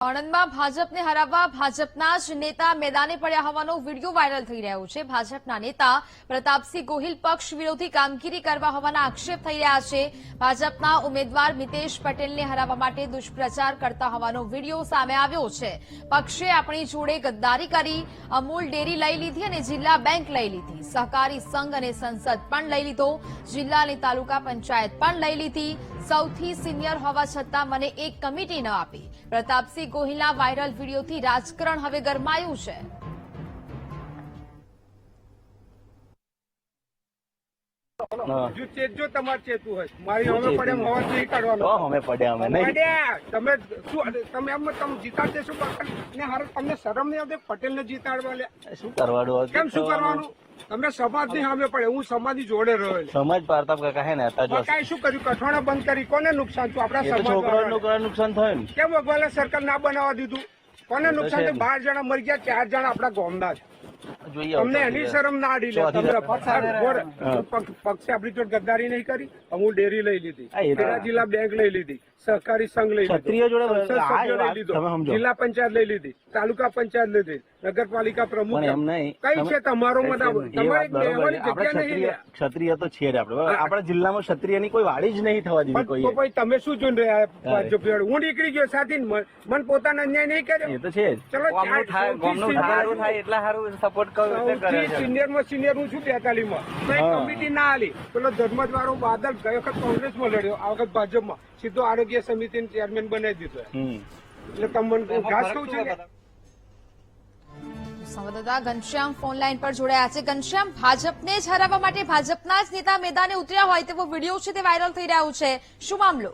આણંદમાં ભાજપને હરાવવા ભાજપના જ નેતા મેદાને પડ્યા હોવાનો વીડિયો વાયરલ થઈ રહ્યો છે. ભાજપના નેતા પ્રતાપસિંહ ગોહિલ પક્ષ વિરોધી કામગીરી કરવા હોવાના આક્ષેપ થઈ રહ્યા છે. ભાજપના ઉમેદવાર મિતેશ પટેલને હરાવવા માટે દુષ્પ્રચાર કરતા હોવાનો વીડિયો સામે આવ્યો છે. પક્ષે આપણી જોડે ગદ્દારી કરી, અમૂલ ડેરી લઈ લીધી અને જિલ્લા બેંક લઈ લીધી. સહકારી સંઘ અને સંસદ પણ લઈ લીધો. જિલ્લા અને તાલુકા પંચાયત પણ લઈ લીધી. સૌથી સિનિયર હોવા છતાં મને એક કમિટી ન આપી. પ્રતાપસિંહ ગોહિલના વાયરલ વિડીયોથી રાજકારણ હવે ગરમાયું છે. જો ચેતજો તમારે ચેતવું હોય. મારી હવે પડે એમ હોવા નહીં કાઢવાનો. અમે પડ્યા અમે નહીં. તમે શું તમે એમ તમે જીતાડતે શું ને હારે તમને શરમ નહીં આવતી? પટેલ ને જીતાડવા લે. શું કરવાનું કેમ શું કરવાનું? તમે સમાજની સામે પડે. હું સમાજની જોડે રહ્યો સમાજ પારતાપ કાકા હે ને કાંઈ શું કર્યું? કઠવાણા બંધ કરી. કોને નુકસાન થયું? આપણા સમાજ નુકસાન થયું કેમ અગવાલા સરકાર ના બનાવવા દીધું? કોને નુકસાન બાર જણા મરી ગયા ચાર જણા આપણા ગોમના છે જોઈએ તમને એની શરમ ના આડી લે. તમે. પક્ષ- આપણી જોડે ગદ્દારી નહીં કરી હું ડેરી લઈ લીધી. ખેડા જિલ્લા બેંક લઈ લીધી. સહકારી સંઘ લઈ ક્ષત્રિય જોડે જિલ્લા પંચાયત લઈ લીધી. તાલુકા પંચાયત લઈ લીધી. નગરપાલિકા પ્રમુખ. કઈ છે તમારો ક્ષત્રિય તો છે આપણે. આપણા જિલ્લામાં ક્ષત્રિયની કોઈ વાડી જ નહીં થવા દીધી કોઈ તમે શું જોઈ રહ્યા ભાજપ હું નીકળી ગયો સાથે મન પોતાના અન્યાય નહીં કર્યો. એ તો છે ચલો થાય ગામનું એટલા સારું સપોર્ટ કરો કરે સિનિયરમાં સિનિયર હું છું બેતાલી માં કમિટી ના આલી. પેલો ધર્મજ વાળો બાદલ ગયો વખત કોંગ્રેસમાં લડ્યો આ વખત ભાજપમાં. સીધો આરોગ્ય સમિતિ ચેરમેન બનાવી દીધો એટલે તમને ખાસ કહું છું સંવાદદાતા ઘનશ્યામ ફોન લાઈન પર જોડાયા છે. ઘનશ્યામ ભાજપને જ હરાવવા માટે ભાજપના જ નેતા મેદાને ઉતર્યા હોય તેવો વીડિયો છે તે વાયરલ થઈ રહ્યો છે. શું મામલો?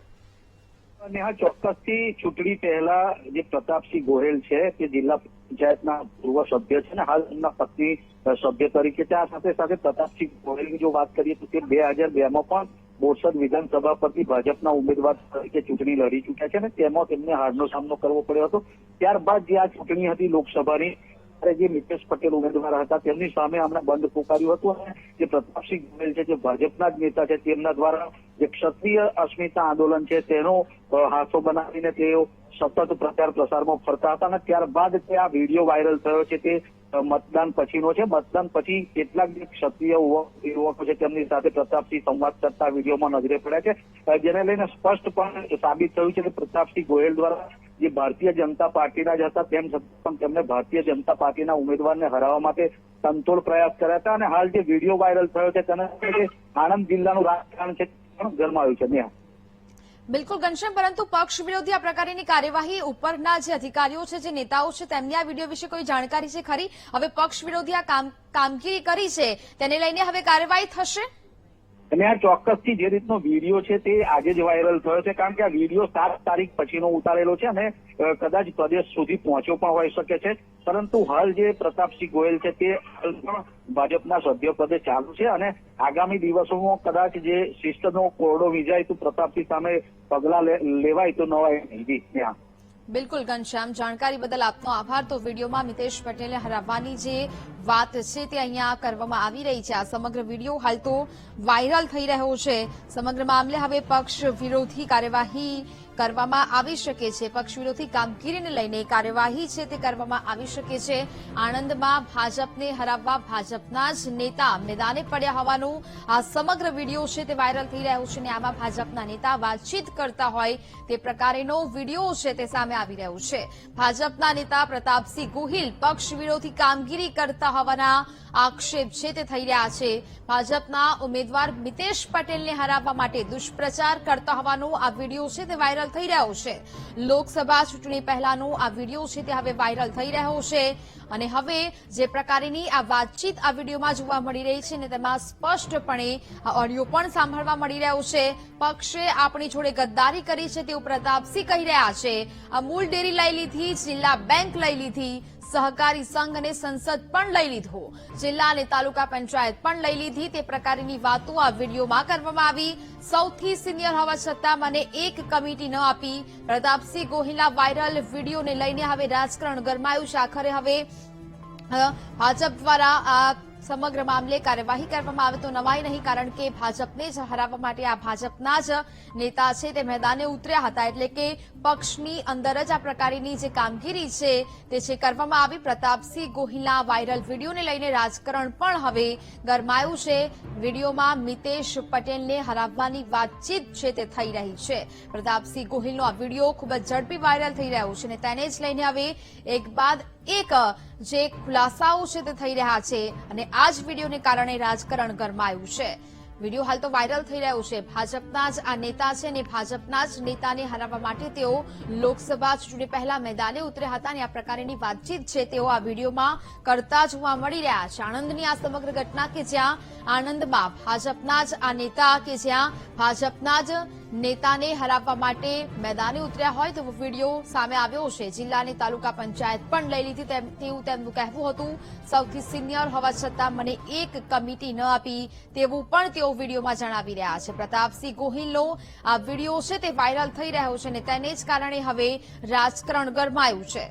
અને આ ચોક્કસથી ચૂંટણી પહેલા જે પ્રતાપસિંહ ગોહેલ છે તે જિલ્લા પંચાયતના પૂર્વ સભ્ય છે ને હાલ એમના પત્ની સભ્ય તરીકે ત્યાં સાથે સાથે પ્રતાપસિંહ ગોહેલની જો વાત કરીએ તો તે બે હજાર બે માં પણ બોરસદ વિધાનસભા પરથી ભાજપના ઉમેદવાર તરીકે ચૂંટણી લડી ચૂક્યા છે ને તેમાં તેમને હારનો સામનો કરવો પડ્યો હતો. ત્યારબાદ જે આ ચૂંટણી હતી લોકસભાની, ત્યારે જે મિતેશ પટેલ ઉમેદવાર હતા, તેમની સામે હમણાં બંધ પોકાર્યું હતું અને જે પ્રતાપસિંહ ગોહેલ છે, જે ભાજપના જ નેતા છે, તેમના દ્વારા જે ક્ષત્રિય અસ્મિતા આંદોલન છે, તેનો હાથો બનાવીને તેઓ સતત પ્રચાર પ્રસારમાં ફરતા હતા અને ત્યારબાદ તે આ વીડિયો વાયરલ થયો છે તે મતદાન પછીનો છે. મતદાન પછી કેટલાક જે ક્ષત્રિય યુવકો છે તેમની સાથે પ્રતાપસિંહ સંવાદ કરતા વિડીયોમાં નજરે પડ્યા છે. જેને લઈને સ્પષ્ટપણે સાબિત થયું છે કે પ્રતાપસિંહ ગોયલ દ્વારા જે ભારતીય જનતા પાર્ટીના જ હતા, તેમ છતાં પણ તેમણે ભારતીય જનતા પાર્ટીના ઉમેદવારને હરાવવા માટે સંતોળ પ્રયાસ કર્યા હતા. અને હાલ જે વીડિયો વાયરલ થયો છે તેના આણંદ જિલ્લાનું રાજકારણ છે પણ ગરમાયું છે, નેહા. બિલકુલ, ઘનશ્યામ, પરંતુ પક્ષ વિરોધી આ પ્રકારની કાર્યવાહી ઉપરના જે અધિકારીઓ છે, જે નેતાઓ છે, તેમની આ વીડિયો વિશે કોઈ જાણકારી છે ખરી? હવે પક્ષ વિરોધી આ કામ- કામગીરી કરી છે, તેને લઈને હવે કાર્યવાહી થશે? અને આ ચોક્કસથી જે રીતનો વીડિયો છે તે આજે જ વાયરલ થયો છે, કારણ કે આ વીડિયો સાત તારીખ પછીનો ઉતારેલો છે અને કદાચ પ્રદેશ સુધી પહોંચ્યો પણ હોઈ શકે છે. પરંતુ હાલ જે પ્રતાપસિંહ ગોયલ છે તે હાલ પણ ભાજપના સભ્ય પદે ચાલુ છે અને આગામી દિવસોમાં કદાચ જે શિસ્તનો કોરડો વિજાય તો પ્રતાપસિંહ સામે પગલા લેવાય તો નવાય નહીં. ત્યાં બિલકુલ ઘનશ્યામ, જાણકારી બદલ આપનો આભાર. તો વિડીયોમાં મિતેશ પટેલને હરાવવાની જે વાત છે તે અહીંયા કરવામાં આવી રહી છે. આ સમગ્ર વીડિયો હાલ તો વાયરલ થઈ રહ્યો છે. સમગ્ર મામલે હવે પક્ષ વિરોધી કાર્યવાહી કરવામાં આવી શકે છે. પક્ષ વિરોધી કામગીરીને લઈને કાર્યવાહી છે તે કરવામાં આવી શકે છે. આણંદમાં ભાજપને હરાવવા ભાજપના જ નેતા મેદાને પડ્યા હોવાનું આ સમગ્ર વીડિયો છે તે વાયરલ થઈ રહ્યો છે અને આમાં ભાજપના નેતા વાતચીત કરતા હોય તે પ્રકારેનો વીડિયો છે તે સામે આવી રહ્યો છે. ભાજપના નેતા પ્રતાપસિંહ ગોહિલ પક્ષ વિરોધી કામગીરી કરતા હોવાના આક્ષેપ છે તે થઈ રહ્યા છે. ભાજપના ઉમેદવાર મિતેશ પટેલને હરાવવા માટે દુષ્પ્રચાર કરતા હોવાનો આ વીડિયો છે તે વાયરલ થઈ રહ્યો છે. લોકસભા ચૂંટણી પહેલાનો આ વીડિયો છે તે હવે વાયરલ થઈ રહ્યો છે. અને હવે જે પ્રકારની આ વાતચીત આ વિડીયોમાં જોવા મળી રહી છે ને તેમાં સ્પષ્ટપણે આ ઓડિયો પણ સાંભળવા મળી રહ્યો છે. પક્ષે આપણી જોડે ગદ્દારી કરી છે તેવું પ્રતાપસિંહ કહી રહ્યા છે. અમૂલ ડેરી લઈ લીધી, જિલ્લા બેંક લઈ લીધી, સહકારી સંઘ અને સંસદ પણ લઈ લીધો. જિલ્લા અને તાલુકા પંચાયત પણ લઈ લીધી. તે પ્રકારની વાતો આ વિડીયોમાં કરવામાં આવી. સૌથી સિનિયર હોવા છતાં મને એક કમિટી ન આપી. પ્રતાપસિંહ ગોહિલના વાયરલ વિડીયોને લઈને હવે રાજકારણ ગરમાયું છે. આખરે હવે ભાજપ દ્વારા આ સમગ્ર મામલે કાર્યવાહી કરવામાં આવે તો નવાઈ નહીં, કારણ કે ભાજપને જ હરાવવા માટે આ ભાજપના જ નેતા છે તે મેદાને ઉતર્યા હતા. એટલે કે પક્ષની અંદર જ આ પ્રકારની જે કામગીરી છે તે છે કરવામાં આવી. પ્રતાપસિંહ ગોહિલના વાયરલ વિડીયોને લઈને રાજકારણ પણ હવે ગરમાયું છે. વિડીયોમાં મિતેશ પટેલને હરાવવાની વાતચીત છે તે થઈ રહી છે. પ્રતાપસિંહ ગોહિલનો આ વીડિયો ખૂબ જ ઝડપી વાયરલ થઈ રહ્યો છે અને તેને જ લઈને હવે એક બાદ એક, જે ખુલાસાઓ છે તે થઈ રહ્યા છે અને આ જ વિડીયોને કારણે રાજકારણ ગરમાયું છે. વીડિયો હાલ તો વાયરલ થઈ રહ્યો છે. ભાજપના જ આ નેતા છે અને ભાજપના જ નેતાને હરાવવા માટે તેઓ લોકસભા ચૂંટણી પહેલા મેદાને ઉતર્યા હતા અને આ પ્રકારની વાતચીત છે તેઓ આ વિડીયોમાં કરતા જોવા મળી રહ્યા છે. આણંદની આ સમગ્ર ઘટના કે જ્યાં આણંદમાં ભાજપના જ આ નેતા કે જ્યાં ભાજપના જ નેતાને હરાવવા માટે મેદાને ઉતર્યા હોય તેવો વીડિયો સામે આવ્યો છે. જિલ્લાની તાલુકા પંચાયત પણ લઈ લીધી તેવું તેમનું કહેવું હતું. સૌથી સિનિયર હોવા છતાં મને એક કમિટી ન આપી તેવું પણ તેઓ વિડીયોમાં જણાવી રહ્યા છે. પ્રતાપસિંહ ગોહિલનો આ વીડિયો છે તે વાયરલ થઈ રહ્યો છે અને તેને જ કારણે હવે રાજકારણ ગરમાયું છે.